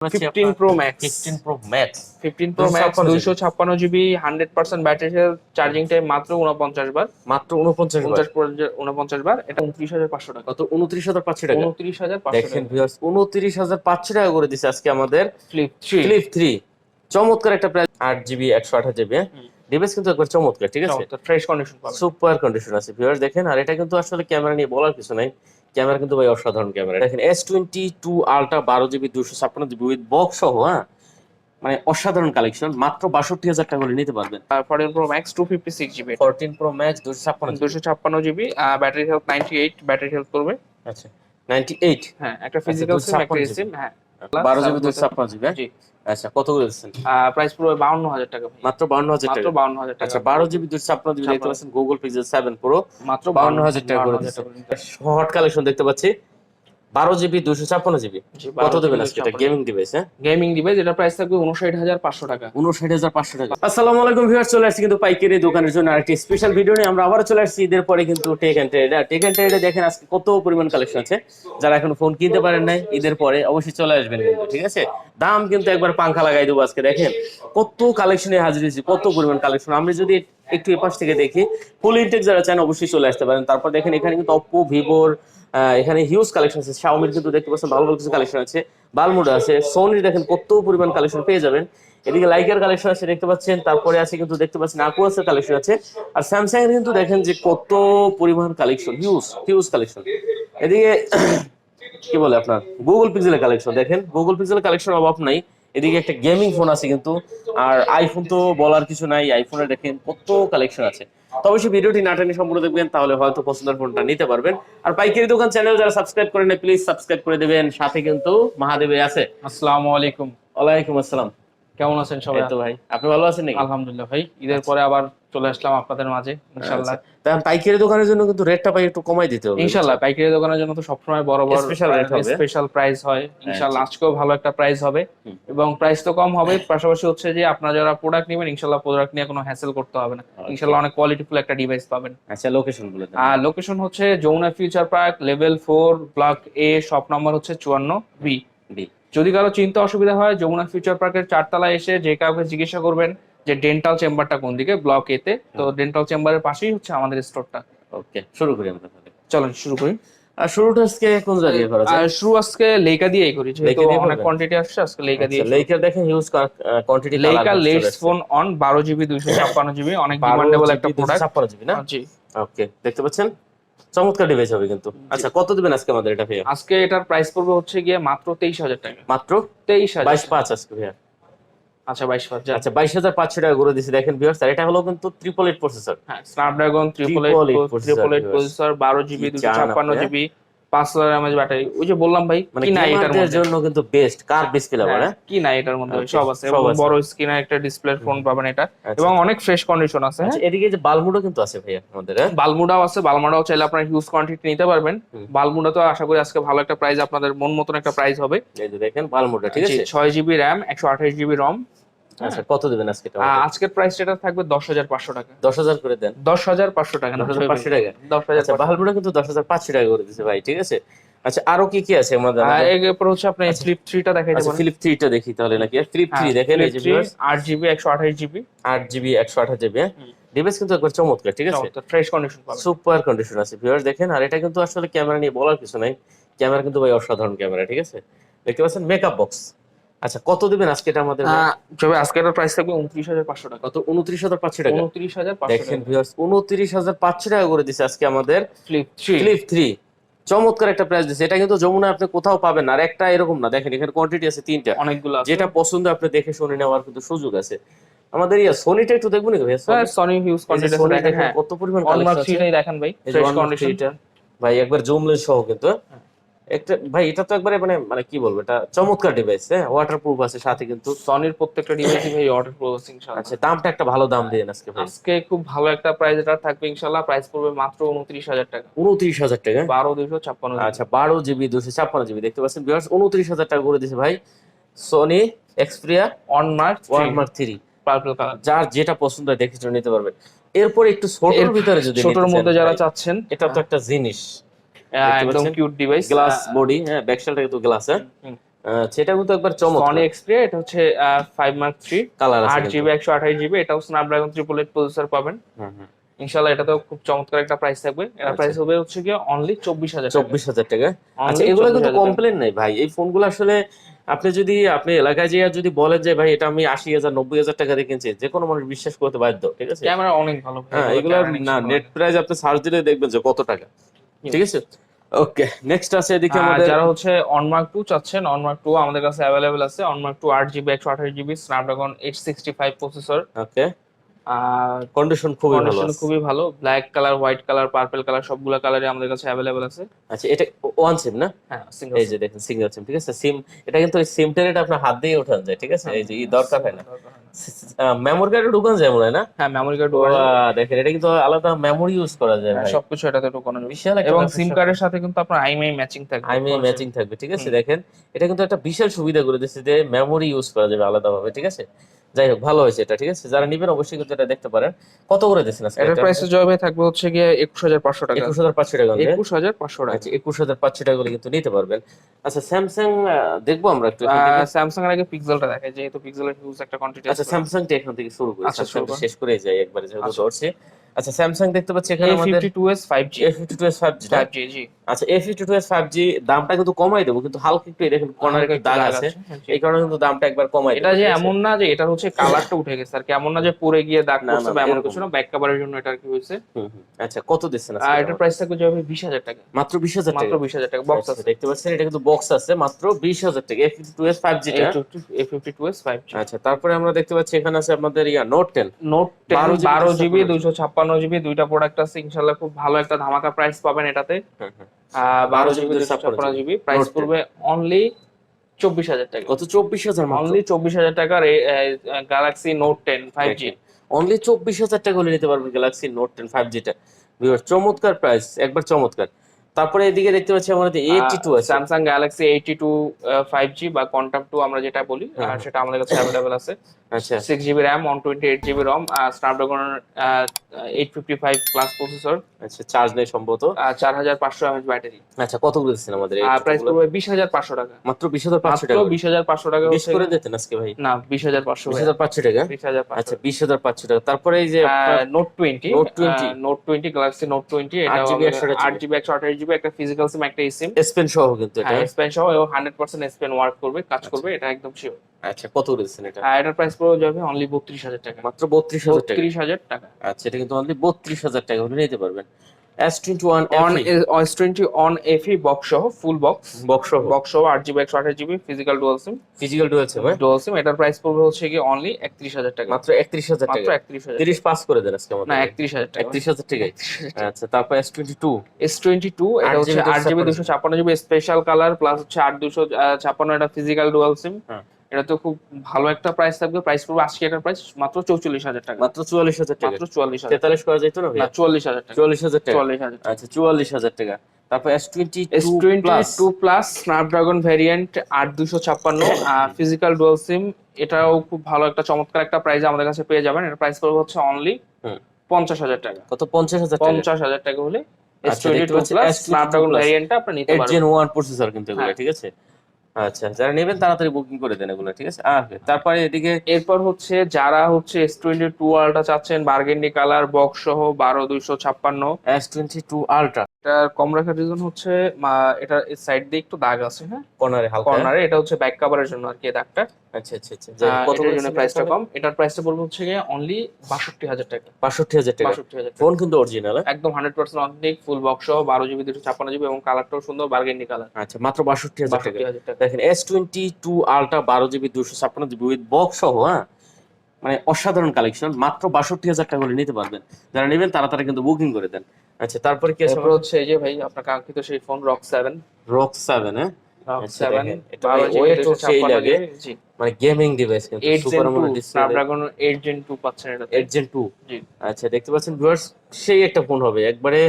Fifteen pro max fifteen pro max fifteen pro max 256 GB hundred percent battery charging time মাত্র উনপঞ্চাশ বার। মাত্র উনপঞ্চাশ উনচাশ উনপঞ্চাশ বার এটা উনত্রিশ হাজার পাঁচশো টাকা। কত? দেখেন ভিউয়ার্স করে দিছে আজকে আমাদের ফ্লিপ ফ্লিপ চমৎকার একটা প্রাইস আট জিবি একশো আঠাশ জিবি হুম। ডিভাইস কিন্তু একবার চমৎকার ঠিক আছে? ফ্রেশ কন্ডিশন সুপার কন্ডিশন আছে। ভিউয়ার্স দেখেন আর এটা কিন্তু আসলে ক্যামেরা নিয়ে বলার কিছু নাই। ক্যামেরা কিন্তু ভাই অসাধারণ ক্যামেরা। দেখেন এস টোয়েন্টি টু আলট্রা বারো জিবি দুশো ছাপ্পান্ন জিবি উইথ বক্স সহ হ্যাঁ? মানে অসাধারণ কালেকশন মাত্র বাষট্টি হাজার টাকা করে নিতে পারবেন। Fourteen pro max two fifty six GB. Fourteen pro max দুশো ছাপ্পান্ন দুশো ছাপ্পান্ন GB battery health ninety eight battery health করবে। আচ্ছা নাইনটি এইট হ্যাঁ একটা ফিজিক্যাল সিম একটা সিম হ্যাঁ। বারো জিবি দুশো ছাপ্পান্ন জিবি জি। আচ্ছা কত করে দিচ্ছেন প্রাইস পুরো বাউন্ন হাজার টাকা। মাত্র বান্ন হাজার মাত্র টাকা? বাউন্ন হাজার টাকা। আচ্ছা বারো জিবি দুশো আপনারা দেখতে পাচ্ছেন গুগল পিক্সেল সেভেন প্রো মাত্র বাউন্ন হাজার টাকা করে হট কালেকশন দেখতে পাচ্ছি। বারো জিবি দুশো ছাপ্পান্ন জিবি। কত দেবেন আজকে? এটা গেমিং ডিভাইস হ্যাঁ? গেমিং ডিভাইস এটা প্রাইস থাকবে উনষাট হাজার পাঁচশো টাকা। উনষাট হাজার পাঁচশো টাকা। আসসালামু আলাইকুম ভিউয়ার চলে আসছি কিন্তু পাইকারি দোকানের জন্য আরেকটি স্পেশাল ভিডিও নিয়ে। আমরা আবারও চলে আসছি ঈদের পরে কিন্তু tech and trade tech and ট্রেডে দেখেন আজকে কত পরিমাণ কালেকশন আছে। যারা এখন ফোন কিনতে পারেন নাই ঈদের পরে অবশ্যই চলে আসবেন কিন্তু ঠিক আছে? দাম কিন্তু একবার পাঙ্খা লাগাই দেবো আজকে দেখেন। কত কালেকশনে হাজির হয়েছি কত পরিমাণ কালেকশন আমি যদি একটু এপাশ থেকে দেখি ফুল ইনটেক যারা চান অবশ্যই চলে আসতে পারেন। তারপর দেখেন এখানে কিন্তু অপ্পো ভিভোর এখানে হিউজ কালেকশন আছে। শাওমির কিন্তু দেখতে পাচ্ছেন ভালো ভালো কিছু কালেকশন আছে। বালমুডা আছে। সোনির দেখেন কত পরিমাণ কালেকশন পেয়ে যাবেন। এদিকে লাইকের কালেকশন আছে, দেখতে পাচ্ছেন। তারপরে আছে কিন্তু দেখতে পাচ্ছেন আকুয়াসের কালেকশন আছে। আর স্যামসাং এর কিন্তু দেখেন যে কত পরিমাণ কালেকশন হিউজ হিউজ কালেকশন এদিকে কি বলে আপনার? গুগল পিক্সেলের কালেকশন দেখেন। গুগল পিক্সেলের কালেকশন অভাব নাই। এদিকে একটা গেমিং ফোন আছে কিন্তু আর আইফোন তো বলার কিছু নাই আইফোনে দেখেন কত কালেকশন আছে। তো অবশ্যই ভিডিওটি না নাটানি সম্পূর্ণ দেখবেন তাহলে হয়তো পছন্দের ফোনটা নিতে পারবেন। আর পাইকারি দোকান চ্যানেল যারা সাবস্ক্রাইব করেন প্লিজ সাবস্ক্রাইব করে দেবেন। সাথে কিন্তু মহাদেবে আছে। আসসালামু আলাইকুম। ওয়ালাইকুম আসসালাম। কেমন আছেন সবাই? তো ভাই আপনি ভালো আছেন নাকি? আলহামদুলিল্লাহ ভাই ঈদের পরে আবার চলে আসলাম আপনাদের মাঝে ইনশাল্লাহ আচ্ছা। পাইকারি দোকানের জন্য কিন্তু রেটটা পাই একটু কমাই দিতে হবে। ইনশাল্লাহ পাইকারি দোকানের জন্য তো সবসময় বড় বড় Special rate হবে। স্পেশাল প্রাইস হয়। ইনশাল্লাহ আজকেও ভালো একটা প্রাইস হবে। এবং প্রাইস তো কম হবে পাশাপাশি হচ্ছে যে আপনারা যারা প্রোডাক্ট নেবেন ইনশাল্লাহ প্রোডাক্ট নিয়ে কোনো হ্যাসেল করতে হবে না। ইনশাল্লাহ অনেক কোয়ালিটিফুল একটা ডিভাইস পাবেন। আচ্ছা লোকেশন বলে দেন। আর লোকেশন হচ্ছে Jamuna future park level four block A shop number হচ্ছে চুয়ান্ন বি বি যদি কারও চিন্তা অসুবিধা হয় যমুনা ফিউচার পার্কের চারতলায় এসে যে কাউকে জিজ্ঞাসা করবেন যে ডেন্টাল চেম্বারটা কোন দিকে ব্লক এ তে ডেন্টাল চেম্বারের পাশেই হচ্ছে আমাদের স্টোরটা ওকে শুরু করি আমরা তাহলে। চলেন শুরু করি। আর শুরুটা আজকে কোন জায়গায় করা যায়? শুরু আজকে লেকা দিয়েই করি যেহেতু লেকা অনেক? কোয়ান্টিটি আসছে আজকে লেকা দিয়ে লেকার দেখেন হিউজ কোয়ান্টিটি লেকা লেটস ফোন অন বারো জিবি দুইশো ছাপ্পান্ন জিবি অনেক ডিমান্ডেবল একটা প্রোডাক্ট ছাপ্পান্ন জিবি না? জি। ওকে দেখতে পাচ্ছেন? চমৎকার ডিভাইস হবে কিন্তু। আচ্ছা কত দিবেন আজকে আমাদের এটা ভাইয়া? আজকে এটার প্রাইস পড়বে হচ্ছে গিয়ে মাত্র তেইশ হাজার টাকা। মাত্র? তেইশ হাজার বাইশ পাঁচ আজকে ভাইয়া। আচ্ছা বাইশ হাজার। আচ্ছা বাইশ হাজার পাঁচশো টাকা করে দিছি। দেখেন ভিউয়ার্স আর এটা হলো কিন্তু ট্রিপল এইট প্রসেসর হ্যাঁ Snapdragon triple eight triple eight processor বারো জিবি দুশো ছাপ্পান্ন জিবি পাঁচ হাজার এমএচ ব্যাটারি ওই যে বললাম ভাই মানে কি নাই এটার মধ্যে? জন্য কিন্তু বেস্ট কার ডিসপ্লে আবার হ্যাঁ, কি নাই এটার মধ্যে? সব আছে এবং বড় স্ক্রিনের একটা ডিসপ্লে ফোন পাবেন এটা। আচ্ছা। এবং অনেক ফ্রেশ কন্ডিশন আছে হ্যাঁ? এদিকে যে বালমুডও কিন্তু আছে ভাইয়া আমাদের হ্যাঁ? বালমুডাও আছে বালমুডাও চাইলে আপনার হিউজ কোয়ান্টিটি নিতে পারবেন। বালমুডা তো আশা করি আজকে ভালো একটা প্রাইস আপনাদের মন মতন একটা প্রাইস হবে। এই যে দেখেন বালমুডটা ঠিক আছে? ছয় জিবি র্যাম একশো আঠাশ জিবি রম আচ্ছা কত দিবেন আজকে আজকের প্রাইস এটা থাকবে দশ হাজার পাঁচশো টাকা। দশ হাজার করে দেন। দশ হাজার পাঁচশো টাকা দশ হাজার পাঁচশো টাকা। দশ হাজার আচ্ছা কিন্তু দশ হাজার পাঁচশো টাকা করে দিছে ভাই ঠিক আছে? আচ্ছা আরও কি কি আছে আমাদের এরপর হচ্ছে আপনি ফ্লিপ থ্রিটা দেখাইতে আচ্ছা পারেন ফিলিপ থ্রিটা দেখি তাহলে নাকি? ফিলিপ থ্রি দেখেন এই যে viewers, আট জিবি একশো আঠাশ জিবি আট জিবি একশো আঠাশ জিবি ডিভাইস কিন্তু একবার চমৎকার ঠিক আছে? ফ্রেশ কন্ডিশন পাবেন। সুপার কন্ডিশন আছে ভিউয়ার্স দেখেন। আর এটা কিন্তু আসলে ক্যামেরা নিয়ে বলার কিছু নাই। ক্যামেরা কিন্তু ভাই অসাধারণ ক্যামেরা ঠিক আছে? দেখতে পাচ্ছেন? মেকআপ বক্স আচ্ছা কত দিবেন আজকে এটা আমাদের তবে আজকে এটার প্রাইস থাকবে উনত্রিশ হাজার পাঁচশো টাকা। কত? উনত্রিশ হাজার পাঁচশো টাকা? উনত্রিশ হাজার দেখেন ভিউয়ার্স উনত্রিশ হাজার পাঁচশো টাকা করে দিছে আজকে আমাদের ফ্লিপ থ্রি ফ্লিপ থ্রি চমৎকার একটা প্রাইস দিচ্ছে এটা কিন্তু যমুনা আপনি কোথাও পাবেন না। আর একটা এরকম না। দেখেন এখানে কোয়ান্টিটি আছে তিনটা। অনেকগুলো আছে। যেটা পছন্দ আপনি দেখে শুনে নেওয়ার কিন্তু সুযোগ আছে। আমাদের ইয়া সোনিটা একটু দেখব নাকি ভাই? হ্যাঁ সনি হিউজ দেখেন দেখেন হ্যাঁ। কত পরিমাণ কালেকশন আছে? দেখেন ভাই। ফ্রেশ One কন্ডিশন টা। ভাই একবার জুমলেস সহ কিন্তু। ভাই এটা তো একবারে মানে মানে কি বলব এটা চমৎকার ডিভাইস হ্যাঁ? ওয়াটারপ্রুফ আছে সাথে কিন্তু। সনির প্রত্যেকটা ডিভাইসই ভাই অর্ডার প্রসেসিং আচ্ছা দামটা একটা ভালো দাম দিয়ে আজকে ভাই। আজকে খুব ভালো একটা প্রাইস এটা থাকবে ইনশাল্লাহ প্রাইস পড়বে মাত্র উনত্রিশ হাজার টাকা। উনত্রিশ হাজার টাকা? বারো দুশো ছাপ্পান্ন আচ্ছা বারো জিবি দুশো ছাপ্পান্ন জিবি দেখতে পাচ্ছেন উনত্রিশ হাজার টাকা করে দিছে ভাই। সোনি এক্সপ্রিয়া অন মার্ক ওয়ালমার্ক থ্রি পার্পল কালার যার যেটা পছন্দ হয় দেখে নিতে পারবেন। এরপর একটু ছোটর ভিতরে যদি ছোটর মধ্যে যারা চাচ্ছেন এটা তো একটা জিনিস। একদম কিউট ডিভাইস গ্লাস বডি হ্যাঁ ব্যাকসালটা কিন্তু গ্লাস হ্যাঁ? আচ্ছা এটা কিন্তু একবার চমৎকার। সনি এক্সপ্রিয়া এটা হচ্ছে ফাইভ মার্ক থ্রি কালার আছে আট জিবি একশো আঠাশ জিবি এটাও স্ন্যাপড্রাগন ট্রিপল এইট প্রসেসর পাবেন। ইনশাল্লাহ এটা তো খুব চমৎকার একটা প্রাইস থাকবে। আচ্ছা। প্রাইস হবে হচ্ছে কি অনলি চব্বিশ হাজার চব্বিশ হাজার টাকা। আচ্ছা এগুলো কিন্তু কমপ্লেন নাই ভাই। এই ফোনগুলো আসলে আপনি যদি আপনি এলাকায় যেয়ে যদি বলেন যে ভাই এটা আমি আশি হাজার নব্বই হাজার টাকা দিয়ে কিনছি যে কোনো মানুষ বিশ্বাস করতে বাধ্য ঠিক আছে? ক্যামেরা অনেক ভালো হ্যাঁ এগুলো না নেট প্রাইস আপনি সার্চ দিলে দেখবেন যে কত টাকা। ঠিক আছে? ওকে নেক্সট আছে এদিকে আমাদের যারা হচ্ছে অনমার্ক টু চাচ্ছেন অনমার্ক টু আমাদের কাছে অ্যাভেলেবেল আছে। অনমার্ক টু আট জিবি একশো আঠাশ GB Snapdragon eight sixty five processor okay condition খুবই ভালো কন্ডিশন খুবই ভালো। Black colour white colour purple colour সবগুলো কালারই আমাদের কাছে অ্যাভেলেবেল আছে। আচ্ছা এটা ওয়ান সিম না? হ্যাঁ single এই যে দেখেন সিঙ্গেল সিম ঠিক আছে? সিম এটা কিন্তু সিমটার এটা আপনার হাত দিয়ে ওঠান যায় ঠিক আছে? এই যে দরকার হয় না। মেমোরি কার্ডে ঢুকান যায় মনে হয় না? হ্যাঁ মেমোরি কার্ড দেখেন এটা কিন্তু আলাদা মেমোরি ইউজ করা যায় ভাই। সবকিছু এটাতে ঢোকানো যাবে। বিশাল এবং সিম কার্ডের সাথে কিন্তু আপনার আইএমআই ম্যাচিং থাকবে আইমি ম্যাচিং থাকবে ঠিক আছে? দেখেন এটা কিন্তু একটা বিশাল সুবিধা করে দিচ্ছে যে মেমোরি ইউজ করা যাবে আলাদাভাবে ঠিক আছে? যাই হোক ভালো হয়েছে এটা ঠিক আছে? যারা নিবেন অবশ্যই কিন্তু এটা দেখতে পারেন। কত করে দিচ্ছেন আজকে এটা প্রাইস জবে থাকবে হচ্ছে গিয়ে একুশ হাজার পাঁচশো টাকা। একুশ হাজার পাঁচশো টাকা দিয়ে? একুশ হাজার পাঁচশো টাকা। আচ্ছা একুশ হাজার পাঁচশো টাকা করে কিন্তু নিতে পারবেন। আচ্ছা স্যামসাং দেখব আমরা একটু স্যামসাং এর আগে পিক্সেলটা দেখাই যেহেতু পিক্সেলের হিউজ একটা কোয়ান্টিটি আছে আচ্ছা স্যামসাং এখান থেকে শুরু করি আচ্ছা, শুরু করুন। শেষ করে যাই একবারে যেহেতু আচ্ছা। ধরছি। আচ্ছা স্যামসাং দেখতে পাচ্ছি এখানে আমাদের fifty two S five G A fifty two S five G five G G. আচ্ছা A fifty two S five G দামটা কিন্তু কমাই দেবো কিন্তু হালকা একটু দেখেন কর্নার একটু দাগ আছে। হ্যাঁ। এই কারণে কিন্তু দামটা একবার কমাই এটা যে এমন না যে এটা হচ্ছে কালারটা উঠে গেছে আর কি এমন না যে পরে গিয়ে দাগ করছে বা এমন কিছু না ব্যাক কভারের জন্য এটা কি হয়েছে। আচ্ছা কত দিচ্ছেন আর এটার প্রাইস থাকবে যাবে বিশ হাজার টাকা। মাত্র বিশ হাজার মাত্র টাকা বিশ হাজার টাকা বক্স আচ্ছা, আছে। দেখতে পাচ্ছেন এটা কিন্তু বক্স আছে মাত্র বিশ হাজার টাকা A fifty two. S five G A fifty two S five G আচ্ছা তারপরে আমরা দেখতে পাচ্ছি এখানে আছে আপনাদের ইয়া নোট টেন নোট 12 GB বারো জিবি 256 দুইশো ছাপ্পান্ন জিবি দুইটা প্রোডাক্ট আছে ইনশাল্লাহ খুব ভালো একটা ধামাকা প্রাইস পাবেন এটাতে। বারো জিবি ছাপ্পান্ন জিবি প্রাইস পড়বে অনলি চব্বিশ হাজার টাকা। কত? চব্বিশ হাজার অনলি চব্বিশ হাজার টাকার Galaxy note ten five G only চব্বিশ হাজার টাকা হলে নিতে পারবেন গ্যালাক্সি নোট টেন ফাইভ জিটা চমৎকার প্রাইস একবার চমৎকার। তারপরে এদিকে দেখতে পাচ্ছি আমাদের এইটটি টু আছে। Samsung Galaxy eighty two five G বা কোয়ান্টাম টু আমরা যেটা বলি সেটা আমাদের কাছে অ্যাভেলেবেল আছে। আচ্ছা। Six GB RAM one twenty eight GB ROM Snapdragon eight fifty five plus processor আচ্ছা চার্জ নেই সম্ভবত। চার হাজার পাঁচশো এমএচ ব্যাটারি আচ্ছা কত করে দিচ্ছেন আমাদের প্রাইস? পড়বে বিশ হাজার পাঁচশো টাকা। মাত্র বিশ হাজার পাঁচশো টাকা বিশ হাজার পাঁচশো টাকা বিশ করে দিতেন আজকে ভাই? না বিশ হাজার পাঁচশো বিশ হাজার পাঁচশো টাকা? বিশ হাজার আচ্ছা বিশ হাজার পাঁচশো টাকা। তারপরে এই যে note twenty Note 20 note twenty Galaxy note twenty এটা 8GB, 128 আট জিবি একশো আঠাশ জিবি একটা ফিজিক্যাল সিম একটা সিম এসপেন সহ কিন্তু এটা এসপেন সহ এবং হান্ড্রেড পার্সেন্ট স্পেন ওয়ার্ক করবে কাজ করবে এটা একদম শিওর আচ্ছা কত করে এটা? আর এটার প্রাইস পড়ে যাবে অনলি বত্রিশ হাজার টাকা। মাত্র বত্রিশ হাজার টাকা। বত্রিশ হাজার টাকা। আচ্ছা এটা কিন্তু অনলি বত্রিশ হাজার টাকা হলে নিতে পারবেন। S twenty one on S twenty on এফি box সহ ফুল বক্স বক্স বক্স সহ জিবি একশো আঠাশ GB physical dual SIM physical duals ভাই ডুয়াল সিম এটার প্রাইস পড়বে হচ্ছে কি অনলি একত্রিশ হাজার টাকা। মাত্র একত্রিশ হাজার মাত্র টাকা। একত্রিশ হাজার তিরিশ পাস করে দেন আজকে না আমাদের একত্রিশ হাজার টাকা। একত্রিশ হাজার টাকায় আচ্ছা তারপর S twenty two S twenty two এটা হচ্ছে আট জিবি দুশো ছাপ্পান্ন জিবি স্পেশাল কালার প্লাস হচ্ছে আট দুশো ছাপ্পান্ন এটা ফিজিক্যাল ডুয়াল সিম হ্যাঁ। এটা তো খুব ভালো একটা প্রাইস থাকবে। প্রাইস পড়বে আজকে এটার প্রাইস মাত্র চৌচল্লিশ হাজার টাকা। মাত্র চুয়াল্লিশ হাজার টাকা। মাত্র চুয়াল্লিশ হাজার তেতাল্লিশ করা যেত না চুয়াল্লিশ হাজার টাকা। চুয়াল্লিশ হাজার টাকা। চুয়াল্লিশ হাজার আচ্ছা চুয়াল্লিশ হাজার টাকা। তারপর S twenty S twenty two plus Snapdragon variant আট দুশো ছাপ্পান্ন ফিজিক্যাল ডুয়াল সিম এটাও খুব ভালো একটা চমৎকার একটা প্রাইস আমাদের কাছে পেয়ে যাবেন। এর প্রাইস পড়বে হচ্ছে অনলি। পঞ্চাশ হাজার টাকা। কত? পঞ্চাশ হাজার টাকা। পঞ্চাশ হাজার টাকা হলে S twenty two plus Snapdragon. ভ্যারিয়েন্টটা আপনি নিতে পারবেন। জেন ওয়ান প্রসেসর কিন্তু হ্যাঁ। ঠিক আছে? আচ্ছা যারা নেবেন তাড়াতাড়ি বুকিং করে দেন এগুলো, ঠিক আছে? আর তারপরে এদিকে এরপর হচ্ছে যারা হচ্ছে এস টোয়েন্টি টু আলটা চাচ্ছেন বার্গেন্ডি কালার বক্স সহ বারো দুইশো ছাপ্পান্ন এস টোয়েন্টি টু আলট্রা এটার কম রাখার রিজন হচ্ছে এটার সাইড দিয়ে একটু দাগ আছে হ্যাঁ? কর্নারে হালকা। কর্নারে এটা হচ্ছে ব্যাক কাভারের জন্য আর কি দাগটা। আচ্ছা আচ্ছা আচ্ছা। কত জন্য প্রাইসটা কম। এটার প্রাইসটা বলব হচ্ছে গিয়ে অনলি বাষট্টি হাজার টাকা। বাষট্টি হাজার টাকা। বাষট্টি হাজার টাকা। ফোন কিন্তু অরিজিনাল একদম hundred percent authentic full box সহ বারো জিবি দুশো ছাপ্পান্ন জিবি এবং কালারটাও সুন্দর বার্গেন্ডি কালার আচ্ছা মাত্র বাষট্টি হাজার টাকা। দেখেন এস টোয়েন্টি টু আলট্রা বারো জিবি দুশো ছাপ্পান্ন জিবি উইথ বক্স সহ হ্যাঁ? মানে অসাধারণ কালেকশন মাত্র বাষট্টি হাজার টাকা হলে নিতে পারবেন। যারা নেবেন তারা তারা কিন্তু বুকিং করে দেন। আচ্ছা তারপরে কি আছে হচ্ছে এই যে ভাই আপনার কাঙ্ক্ষিত সেই phone rock seven rock seven হ্যাঁ? আচ্ছা। মানে গেমিং ডিভাইস কিন্তু super Snapdragon eight gen two পাচ্ছেন এটা এইট জেন টু জি। আচ্ছা দেখতে পাচ্ছেন ভিউয়ার্স সেই একটা ফোন হবে। একবারে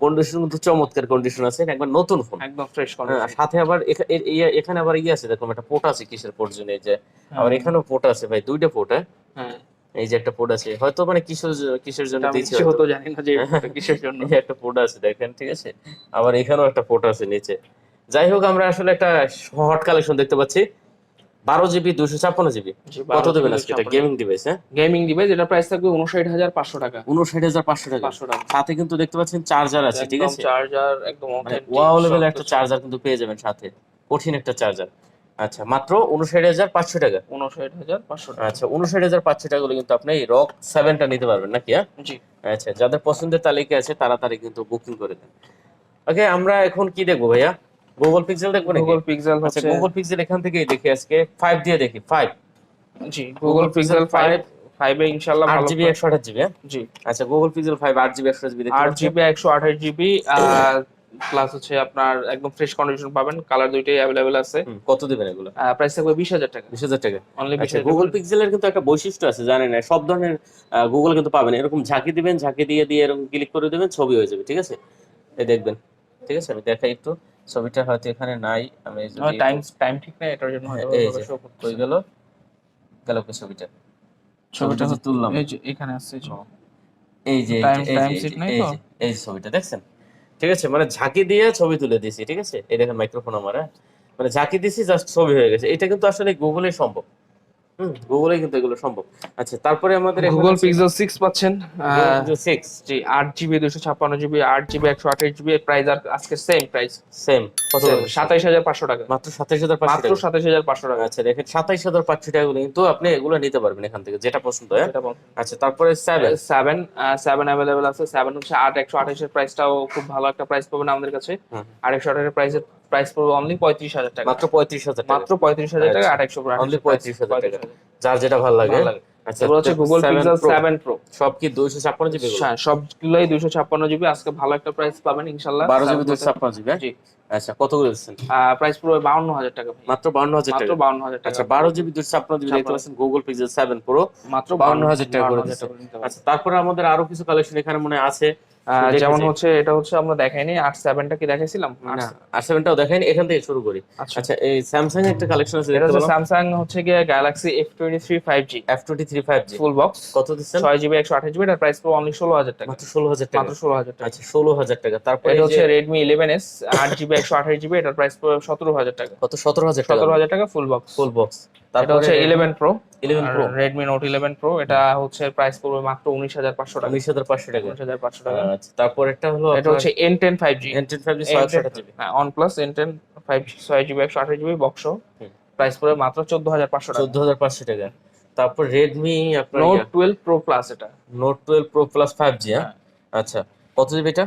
কন্ডিশন কিন্তু চমৎকার কন্ডিশন আছে। একবার নতুন ফোন একদম ফ্রেশ হ্যাঁ, কন্ডিশন আর সাথে আবার এ- এখানে আবার ইয়ে আছে। দেখুন একটা পোর্ট আছে কিসের পোর্ট জন্য এই যে। আবার এখানেও পোর্ট আছে ভাই দুইটা পোর্ট হ্যাঁ? এই যে একটা পোর্ট আছে। হয়তো মানে কিসের জ- কিসের জন্য দিয়েছে হয়তো। হতো জানি না যে কিসের জন্য। এই একটা পোর্ট আছে দেখেন ঠিক আছে? আবার এখানেও একটা পোর্ট আছে নিচে। যাই হোক আমরা আসলে একটা হট কালেকশন দেখতে পাচ্ছি। বারো জিবি দুশো ছাপ্পান্ন জিবি কত দেবেন আজকে? এটা গেমিং ডিভাইস হ্যাঁ? গেমিং ডিভাইস এটা প্রাইস থাকবে উনষাট হাজার পাঁচশো টাকা। উনষাট হাজার পাঁচশো টাকা। পাঁচশো টাকা। সাথে কিন্তু দেখতে পাচ্ছেন চার্জার আছে ঠিক আছে? চার্জার একদম মানে ওয়াও লেভেল একটা চার্জার কিন্তু পেয়ে যাবেন সাথে। কঠিন একটা চার্জার আচ্ছা মাত্র উনষাট হাজার পাঁচশো টাকা। উনষাট হাজার পাঁচশো টাকা। আচ্ছা উনষাট হাজার পাঁচশো টাকা কিন্তু আপনি রক সেভেনটা নিতে পারবেন নাকি হ্যাঁ? জি। আচ্ছা যাদের পছন্দের তালিকা আছে তাড়াতাড়ি কিন্তু বুকিং করে দেন। ওকে আমরা এখন কি দেখব ভাইয়া? গুগল পিক্সেল দেখব নাকি? গুগল পিক্সেল আচ্ছা হচ্ছে গুগল পিক্সেল এখান থেকেই দেখি আজকে। ফাইভ দিয়ে দেখি five G Google Pixel five ফাইভে ইনশাল্লাহ আট ভালো জিবি একশো আঠাশ জিবি জি। আচ্ছা গুগল পিক্সেল ফাইভ আট জিবি একশো জিবি আট জিবি একশো আঠাশ জিবি প্লাস হচ্ছে আপনার একদম ফ্রেশ কন্ডিশন পাবেন কালার দুইটাই অ্যাভেলেবেল আছে। কত দিবেন এগুলো? প্রাইস থাকবে বিশ হাজার টাকা। বিশ হাজার টাকা। অনলি বিশ আচ্ছা হাজার গুগল পিক্সেলের কিন্তু একটা বৈশিষ্ট্য আছে জানেন না সব ধরনের গুগল কিন্তু পাবেন এরকম ঝাঁকি দিবেন ঝাঁকি দিয়ে দিয়ে এরকম ক্লিক করে দিবেন ছবি হয়ে যাবে ঠিক আছে? এই দেখবেন ঠিক আছে? আমি দেখাই একটু ছবিটা হয়তো এখানে নাই আমি টাইম টাইম ঠিক না এটার জন্য হয়তো এই ওভাবে যে, show গেল গেল ছবিটা? ছবিটা যে তুললাম। এই যে এখানে আসছে এই যে। এই যে এই নাই তো? ছবিটা দেখছেন? ঠিক আছে? মানে ঝাঁকি দিয়ে ছবি তুলে দিছি ঠিক আছে? এই দেখেন মাইক্রোফোন আমার হ্যাঁ? মানে ঝাঁকি দিছি জাস্ট ছবি হয়ে গেছে। এটা কিন্তু আসলে গুগলে সম্ভব। হুম গুগলে কিন্তু এগুলো সম্ভব। আচ্ছা তারপরে আমাদের গুগল পিক্সেল 6 পাচ্ছেন আহ, সিক্স জি। 8 জিবি দুশো ছাপ্পান্ন জিবি 8 জিবি একশো আঠাশ জিবি প্রাইস আর আজকে সেম প্রাইস সেম সাতাইশ হাজার পাঁচশো টাকা। মাত্র সাতাইশ হাজার মাত্র সাতাইশ হাজার পাঁচশো টাকা। আচ্ছা দেখেন সাতাইশ হাজার পাঁচশো টাকা কিন্তু আপনি এগুলো নিতে পারবেন এখান থেকে যেটা পছন্দ হয়? আচ্ছা তারপরে সেভেন সেভেন সেভেন অ্যাভেলেবেল আছে। সেভেন হচ্ছে আট একশো আঠাশের প্রাইসটাও খুব ভালো একটা প্রাইস পাবেন আমাদের কাছে। আর একশো আঠাশের প্রাইসের প্রাইস পড়বে অনলি পঁয়ত্রিশ হাজার টাকা। মাত্র পঁয়ত্রিশ হাজার মাত্র পঁয়ত্রিশ হাজার টাকা। আট একশো Only 35,000 টাকা। যার যেটা ভালো লাগে। আচ্ছা হচ্ছে গুগল পিক্সেল 7 প্রো সব কি দুইশো ছাপ্পান্ন জিবি হ্যাঁ সবগুলোই দুইশো ছাপ্পান্ন জিবি। আজকে ভালো একটা প্রাইস পাবেন ইনশাল্লাহ। বারো জিবি দুইশো ছাপ্পান্ন জিবি হ্যাঁ? জি। আচ্ছা কতগুলো দিচ্ছেন? প্রাইস পুরো বাউন্ন হাজার টাকা ভাই। মাত্র বান্ন হাজার মাত্র টাকা বাউন্ন হাজার টাকা। আচ্ছা বারো জিবি দুইশো ছাপ্পান্ন জিবি দেখতে পাচ্ছেন গুগল পিক্সেল সেভেন প্রো মাত্র 52,000 টাকা করে 52,000 দিচ্ছে। টাকা নিতে পারবেন। আচ্ছা তারপরে আমাদের আরও কিছু কালেকশন এখানে মনে আছে। যেমন হচ্ছে এটা হচ্ছে আমরা দেখাইনি আট সেভেনটা কি দেখাইছিলাম? আর সেভেনটাও দেখাইনি এখান থেকে শুরু করি। আচ্ছা। আচ্ছা এই স্যামসাং এর একটা কালেকশন আছে এটা হচ্ছে স্যামসাং হচ্ছে গিয়ে Galaxy F twenty three five G F twenty three five G full box কত দিচ্ছেন? ছয় জিবি একশো আঠাশ জিবি এটার প্রাইস পুরো অনলি ষোলো হাজার টাকা। মাত্র ষোলো হাজার টাকা। মাত্র ষোলো হাজার টাকা। আচ্ছা ষোলো হাজার টাকা। তারপরে এটা হচ্ছে রেডমি ইলেভেন এস আট জিবি একশো আঠাশ জিবি এটার প্রাইস পুরো সতেরো হাজার টাকা। কত? সতেরো হাজার টাকা। সতেরো হাজার টাকা ফুল বক্স ফুল বক্স তারপরে হচ্ছে eleven pro 11 Pro। Redmi note eleven pro এটা হচ্ছে প্রাইস পড়বে মাত্র উনিশ হাজার পাঁচশো টাকা। উনিশ হাজার পাঁচশো টাকা। উনিশ হাজার পাঁচশো টাকা। আচ্ছা তারপর একটা হলো এটা হচ্ছে N ten five G N ten five G ছয় জিবি হ্যাঁ ফাইভ ছয় জিবি একশো আঠাশ জিবি বক্স। প্রাইস পড়বে মাত্র চোদ্দ হাজার পাঁচশো টাকা। চোদ্দ হাজার পাঁচশো টাকা। তারপর রেডমি আপনার নোট টুয়েলভ প্রো প্লাস এটা। Note twelve pro plus five G হ্যাঁ। আচ্ছা কত জিবি এটা?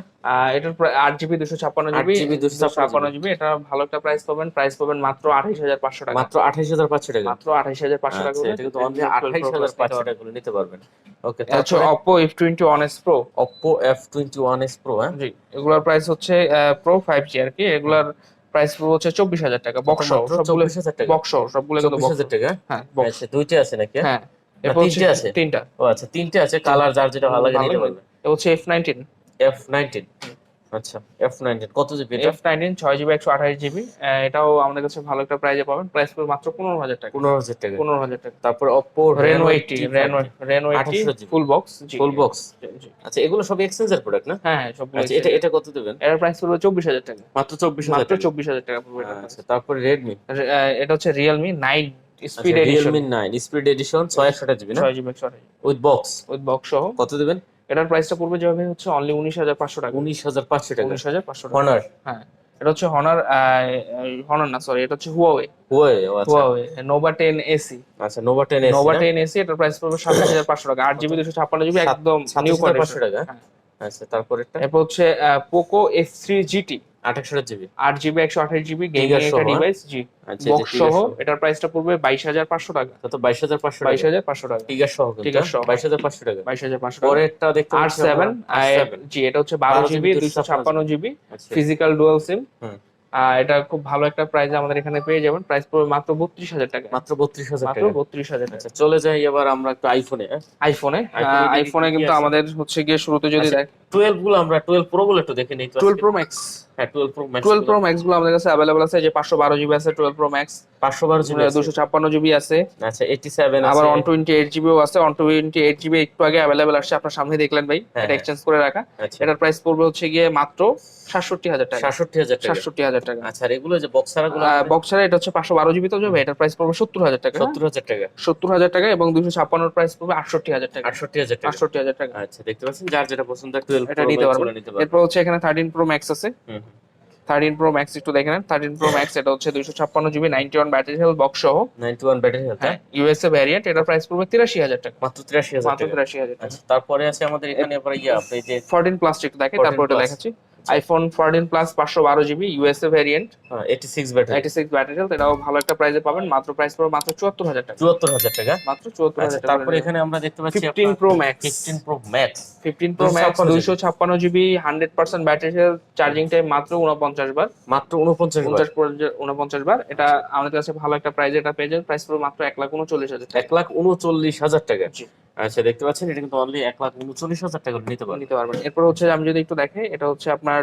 এটার প্রায় আট জিবি দুশো ছাপ্পান্ন 8 জিবি GB 256 ছাপ্পান্ন জিবি এটা ভালো একটা প্রাইস পাবেন। প্রাইস পাবেন মাত্র আঠাইশ হাজার পাঁচশো টাকা। মাত্র আঠাইশ হাজার পাঁচশো টাকা। মাত্র আঠাইশ হাজার পাঁচশো টাকা আচ্ছা এটা কিন্তু অনলি আঠাইশ হাজার পাঁচশো। টাকা নিতে পারবেন। ওকে তারপরে Oppo F twenty one S pro Oppo F twenty one S pro হ্যাঁ? জি এগুলোর প্রাইস হচ্ছে প্রো ফাইভ জি আর কি। এগুলার প্রাইস পুরো হচ্ছে চব্বিশ হাজার টাকা বক্স সবগুলো 24,000 টাকা। বক্স সবগুলো কিন্তু চব্বিশ হাজার টাকা? হ্যাঁ box। আচ্ছা দুইটা আছে নাকি হ্যাঁ? না, তিনটে আছে? তিনটা। ও আচ্ছা তিনটে আছে। কালার যার যেটা ভালো লাগে নিতে পারবে এটা হচ্ছে এফ নাইনটিন এফ নাইনটিন আচ্ছা এফ নাইনটিন কত জিবি এফ নাইনটিন ছয় জিবি একশো আঠাশ জিবি এটাও আমাদের কাছে ভালো একটা প্রাইজে পাবেন। প্রাইস পড়বে মাত্র পনেরো হাজার টাকা। পনেরো হাজার টাকা। পনেরো হাজার টাকা। তারপর Oppo Reno eighty Reno Reno eighty full box full box আচ্ছা এগুলো সব এক্সচেঞ্জের প্রোডাক্ট না? হ্যাঁ হ্যাঁ আচ্ছা এটা এটা কত দেবেন? এর প্রাইস পড়বে চব্বিশ হাজার টাকা। মাত্র চব্বিশ মাত্র চব্বিশ হাজার টাকা পড়বে আচ্ছা তারপরে রেডমি এটা হচ্ছে রিয়েলমি নাইন স্পিড আচ্ছা edition Realme nine speed edition ছয় একশোটা জিবি না? ছয় জিবি একশো আঠাশ উইথ বক্স উইথ বক্স সহ। কত দেবেন? এটার প্রাইসটা পড়বে যাবে হচ্ছে অনলি উনিশ হাজার পাঁচশো টাকা। উনিশ হাজার পাঁচশো টাকা। উনিশ হাজার পাঁচশো টাকা। হনার হ্যাঁ এটা হচ্ছে হনার হনার না সরি এটা হচ্ছে হুয়াওয়ে হুয়াওয়ে আচ্ছা। হুয়াওয়ে নোভা টেন এসি আচ্ছা Nova ten SE Nova ten SE এটার প্রাইস পড়বে সাতাশ হাজার পাঁচশো টাকা। আট জিবি দুশো ছাপ্পান্ন জিবি একদম নিউ পাঁচশো টাকা? আচ্ছা তারপরে এরপর হচ্ছে পোকো এফ থ্রি জিটি আঠাশশো জিবি। আট জিবি একশো আঠাশ জিবি গেমিং সহ, একটা ডিভাইস জি। আচ্ছা বক্স সহ এটার প্রাইসটা পড়বে বাইশ হাজার পাঁচশো টাকা। কত বাইশ হাজার পাঁচশো বাইশ হাজার পাঁচশো টাকা। টিগার সহ। বাইশ হাজার পাঁচশো টাকা। বাইশ হাজার পাঁচশো টাকা। পরেরটা দেখতে আর সেভেন জি এটা হচ্ছে বারো জিবি দুশো ছাপ্পান্ন জিবি ফিজিক্যাল ডুয়াল সিম হুম। এটা খুব ভালো একটা প্রাইস আমাদের এখানে পেয়ে যাবেন। প্রাইস পড়বে মাত্র বত্রিশ হাজার টাকা। মাত্র বত্রিশ হাজার মাত্র বত্রিশ হাজার টাকা। আচ্ছা চলে যাই এবার আমরা একটু আইফোনে আইফোনে আইফোনে কিন্তু আমাদের হচ্ছে গিয়ে শুরুতে যদি আচ্ছা, দেখ টুয়েলভগুলো আমরা টুয়েলভ প্রো গুলো একটু দেখে নিই। টুয়েলভ প্রো ম্যাক্স হ্যাঁ twelve pro max twelve pro ম্যাক্সগুলো আমাদের কাছে অ্যাভেলেবল আছে। যে পাঁচশো বারো জিবি আছে টুয়েলভ প্রো ম্যাক্স পাঁচশো বারো জিবি দুশো ছাপ্পান্ন জিবি আছে। আচ্ছা এইটি সেভেন আবার ওয়ান টোয়েন্টি এইট জিবিও আছে। ওয়ান টোয়েন্টি এইট জিবি একটু আগে অ্যাভেলেবেল আসছে আপনার সামনে দেখলেন ভাই। হ্যাঁ, এটা হ্যাঁ। এক্সচেঞ্জ করে রাখা। আচ্ছা। এটার প্রাইস পড়বে হচ্ছে গিয়ে মাত্র সাতষট্টি হাজার টাকা। সাতষট্টি হাজার সাতষট্টি হাজার টাকা। আচ্ছা এগুলো যে বক্সারা বক্সারে এটা হচ্ছে পাঁচশো বারো জিবি তো যাবে। এটার প্রাইস পড়বে সত্তর হাজার টাকা। সত্তর হাজার টাকা। সত্তর হাজার টাকা এবং দুশো ছাপ্পান্নর প্রাইস পড়বে আটষট্টি হাজার টাকা। আটষট্টি হাজার টাকা। আটষট্টি হাজার টাকা। আচ্ছা দেখতে পাচ্ছেন? যার যেটা পছন্দ এটা নিতে পারবেন। এরপর হচ্ছে এখানে থার্টিন প্রো ম্যাক্স আছে। থার্টিন প্রো ম্যাক্স একটু দেখে নেন। থার্টিন প্রো ম্যাক্স এটা হচ্ছে দুইশো ছাপ্পান্ন GB ninety one battery health box সহ। নাইনটি ওয়ান ব্যাটারি হেলথ হ্যাঁ ইউএসএ ভ্যারিয়েন্ট এটার প্রাইস পড়বে তিরাশি হাজার টাকা। মাত্র তিরাশি হাজার মাত্র তিরাশি হাজার টাকা। আচ্ছা তারপরে আছে আমাদের এখানে পরে ইয়ে আপনি যে ফোরটিন প্লাস একটু দেখে 14 তারপর এটা দেখাচ্ছি। আইফোন ফোরটিন প্লাস পাঁচশো বারো GB USA eighty six battery eighty six battery এটাও ভালো একটা প্রাইসে পাবেন। মাত্র প্রাইস পড়বে মাত্র চুয়াত্তর হাজার টাকা। চুয়াত্তর হাজার টাকা? মাত্র চুয়াত্তর আচ্ছা হাজার টাকা। তারপরে এখানে আমরা দেখতে পাচ্ছি fifteen pro max fifteen pro max fifteen pro max 256 ছাপ্পান্ন GB hundred percent battery health charging time মাত্র উনপঞ্চাশ বার। মাত্র উনপঞ্চাশ পঞ্চাশ উনপঞ্চাশ বার। এটা আমাদের কাছে ভালো একটা প্রাইস এটা পেয়ে যাবেন। প্রাইস পড়বে মাত্র এক লাখ উনচল্লিশ হাজার টাকা। এক লাখ উনচল্লিশ হাজার টাকা। জি। আচ্ছা দেখতে পাচ্ছেন এটা কিন্তু অনলি এক লাখ উনচল্লিশ হাজার টাকা নিতে পারবেন। নিতে পারবেন। এরপর হচ্ছে আমি যদি একটু দেখে এটা হচ্ছে আপনার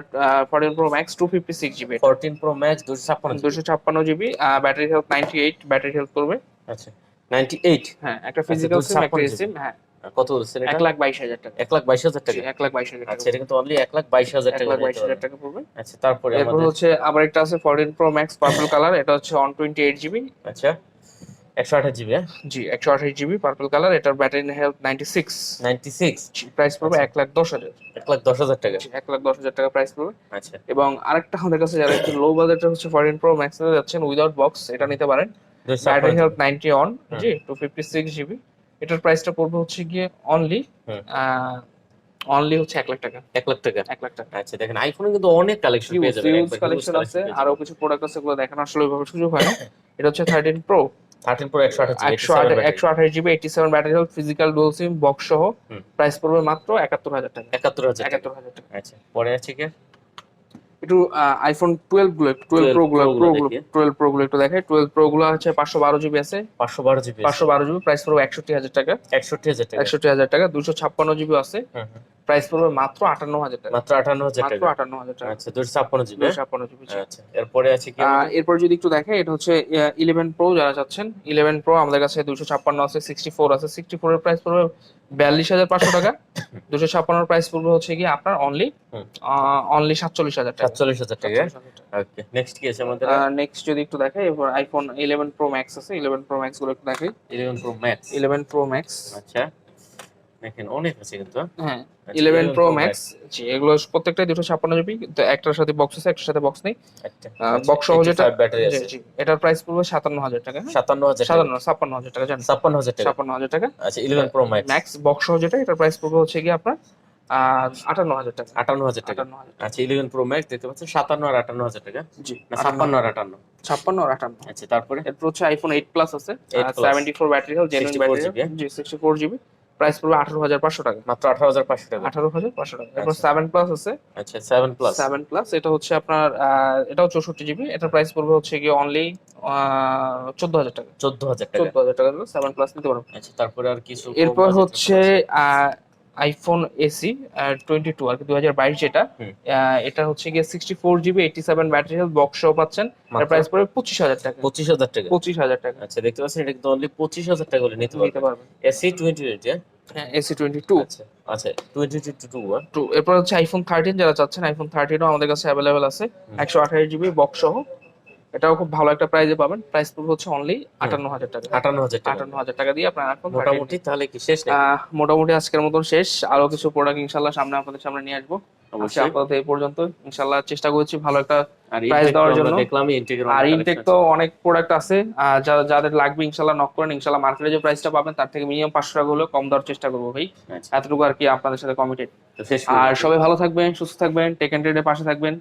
fourteen pro max two fifty six GB fourteen pro max দুশো ছাপ্পান্ন দুশো ছাপ্পান্ন GB battery health ninety eight battery health করবে। আচ্ছা নাইনটি এইট হ্যাঁ একটা ফিজিক্যাল সিম একটা 256 সিম হ্যাঁ। কত বলছেন এক লাখ বাইশ হাজার টাকা। এক লাখ বাইশ হাজার টাকা। এক লাখ বাইশ হাজার টাকা আচ্ছা এটা কিন্তু অনলি এক লাখ বাইশ হাজার টাকা বাইশ হাজার। টাকা পড়বে আচ্ছা তারপরে এরপর হচ্ছে আবার একটা আছে fourteen pro max purple colour এটা হচ্ছে ওয়ান টোয়েন্টি এইট জিবি আচ্ছা। একশো আঠাশ জিবি হ্যাঁ? জি একশো আঠাশ জিবি পার্পল কালার এটার battery health ninety six ninety six price পড়বে এক লাখ দশ হাজার। এক লাখ দশ হাজার টাকা। এক লাখ দশ হাজার টাকা প্রাইস পড়বে। আচ্ছা। এবং আরেকটা আমাদের কাছে যারা একটু লো বাজেটের হচ্ছে ফোরটিন প্রো ম্যাক্স যাচ্ছেন উইদাউট বক্স এটা নিতে পারেন। Battery health ninety one G two fifty six GB এটার প্রাইসটা পড়বে হচ্ছে গিয়ে অনলি। অনলি হচ্ছে এক লাখ টাকা। এক লাখ টাকা। এক লাখ টাকা। আচ্ছা দেখেন আইফোনে কিন্তু অনেক কালেকশন পেয়ে যাবেন কালেকশন আছে। আরও কিছু প্রোডাক্ট আছে যেগুলো দেখানো আসলে ওইভাবে সুযোগ হয় না। এটা হচ্ছে থার্টিন প্রো থার্টিন প্রো একশো আঠাশ একশো একশো আঠাশ GB eighty seven battery health physical dual SIM box সহ প্রাইস পড়বে মাত্র একাত্তর হাজার টাকা। একাত্তর হাজার টাকা। হাজার টাকা। আচ্ছা পরে আছে কি? একটু আইফোন টুয়েলভগুলো টুয়েলভ 12 প্রো গুলো প্রো গুলো দেখি। টুয়েলভ প্রো গুলো একটু দেখে টুয়েলভ প্রো গুলো পাঁচশো বারো জিবি আছে। পাঁচশো বারো জিবি পাঁচশো বারো জিবি প্রাইস পড়বে একষট্টি হাজার টাকা। একষট্টি হাজার টাকা। একষট্টি হাজার টাকা দুশো ছাপ্পান্ন জিবি আছে। প্রাইস পড়বে মাত্র আটান্ন হাজার টাকা। মাত্র আটান্ন হাজার মাত্র আটান্ন হাজার টাকা। আচ্ছা দুশো ছাপ্পান্ন জিবি দুশো ছাপ্পান্ন জিবি আচ্ছা এরপরে আছে কি? এরপর যদি একটু দেখে এটা হচ্ছে ইলেভেন প্রো যারা চাচ্ছেন ইলেভেন প্রো আমাদের কাছে দুশো ছাপ্পান্ন আছে সিক্সটি ফোর আছে। সিক্সটি ফোর এর প্রাইস পড়বে বিয়াল্লিশ হাজার পাঁচশো টাকা। দুশো ছাপ্পান্নর প্রাইস পড়বে হচ্ছে কি আপনার অনলি অনলি সাতচল্লিশ হাজার টাকা। সাতচল্লিশ হাজার টাকা ওকে নেক্সট কি আছে আমাদের? নেক্সট যদি একটু দেখে এরপর আইফোন ইলেভেন প্রো ম্যাক্স আছে ইলেভেন প্রো ম্যাক্সগুলো একটু দেখে। Eleven pro max eleven pro max আচ্ছা। দেখেন অনেক আছে কিন্তু হ্যাঁ? আচ্ছা, ইলেভেন 11 প্রো ম্যাক্স জি এগুলো প্রত্যেকটাই দুশো ছাপ্পান্ন জিবি কিন্তু একটার সাথে বক্স আছে একটার সাথে বক্স নেই। একটা বক্স সহ যেটা ব্যাটারি আছে। জি এটার প্রাইস পড়বে সাতান্ন হাজার টাকা হ্যাঁ? সাতান্ন হাজার টাকা। জানেন? ছাপ্পান্ন হাজার টাকা। ছাপ্পান্ন হাজার টাকা। আচ্ছা eleven pro max max box সহ যেটা এটার প্রাইস পড়বে হচ্ছে কি আপনার আহ, আটান্ন হাজার টাকা। আটান্ন হাজার টাকা। আচ্ছা ইলেভেন প্রো ম্যাক্স দেখতে পাচ্ছেন সাতান্ন আর আটান্ন হাজার টাকা। জি ছাপ্পান্ন আর আটান্ন। ছাপ্পান্ন আর আটান্ন। আচ্ছা তারপরে? এরপর হচ্ছে আইফোন এইট প্লাস আছে। Seventy four battery health genuine battery জি সিক্সটি ফোর জিবি প্রাইস পড়বে আঠারো হাজার পাঁচশো টাকা। মাত্র আঠারো হাজার পাঁচশো টাকা। আঠারো হাজার পাঁচশো টাকা। এরপর আচ্ছা। সেভেন প্লাস আছে। আচ্ছা সেভেন প্লাস সেভেন প্লাস এটা হচ্ছে আপনার এটাও চৌষট্টি জিবি এটার প্রাইস পড়বে হচ্ছে গিয়ে অনলি চোদ্দ হাজার টাকা। চোদ্দ হাজার টাকা। চোদ্দ হাজার টাকা। সেভেন প্লাস নিতে পারবেন আচ্ছা তারপরে আর কিছু এরপর হচ্ছে আইফোন এসি টোয়েন্টি টু আর কি দুই হাজার বাইশ যেটা এটা হচ্ছে গিয়ে sixty four GB eighty seven battery health box সহ পাচ্ছেন। এর প্রাইস পড়বে পঁচিশ হাজার টাকা। পঁচিশ হাজার টাকা। পঁচিশ হাজার টাকা। আচ্ছা দেখতে পাচ্ছেন এটা কিন্তু অনলি পঁচিশ হাজার টাকা করে নিতে পারবেন। এসি টোয়েন্টি এইট হ্যাঁ এসি টোয়েন্টি টু আচ্ছা আচ্ছা টোয়েন্টি টু টু টু এরপর হচ্ছে আইফোন থার্টিন যারা চাচ্ছেন আইফোন থার্টিনও আমাদের কাছে অ্যাভেলেবেল আছে। একশো আঠাশ জিবি বক্স সহ। এটাও খুব ভালো একটা প্রাইজে পাবেন। প্রাইস পড়বে হচ্ছে অনলি আটান্ন হাজার টাকা। আটান্ন হাজার আটান্ন হাজার টাকা দিয়ে আপনার আইফোন মোটামুটি তাহলে কি শেষ মোটামুটি আজকের মতন শেষ। আরও কিছু প্রোডাক্ট ইনশাল্লাহ সামনে আপনাদের সামনে নিয়ে আসব। অবশ্যই। আপাতত এই পর্যন্ত। ইনশাল্লাহ চেষ্টা করছি ভালো একটা আর দেওয়ার জন্য। আর ইনটেক তো অনেক প্রোডাক্ট আছে। যাদের লাগবে ইনশাল্লাহ নক করেন। ইনশাল্লাহ মার্কেটে যে প্রাইসটা পাবেন তার থেকে মিনিমাম পাঁচশো টাকা হলেও কম দেওয়ার চেষ্টা করব ভাই। আচ্ছা। এতটুকু আর কি আপনাদের সাথে কমিটেড আর সবাই ভালো থাকবেন সুস্থ থাকবেন টেক এন্ড ট্রেডের পাশে থাকবেন।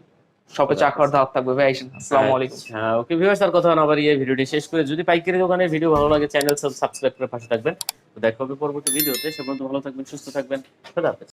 শপে চা খাওয়ার দাওয়াত থাকবে। ভাই আইসেন আসসালামু আলাইকুম। হ্যাঁ ওকে ভিউয়ার্স আর কথা না আবার এই ভিডিওটি শেষ করে যদি পাইকারি দোকানের ভিডিও ভালো লাগে চ্যানেল সাবস্ক্রাইব করে পাশে থাকবেন। তো দেখা হবে পরবর্তী ভিডিওতে সে পর্যন্ত ভালো থাকবেন সুস্থ থাকবেন। খোদা হাফেজ।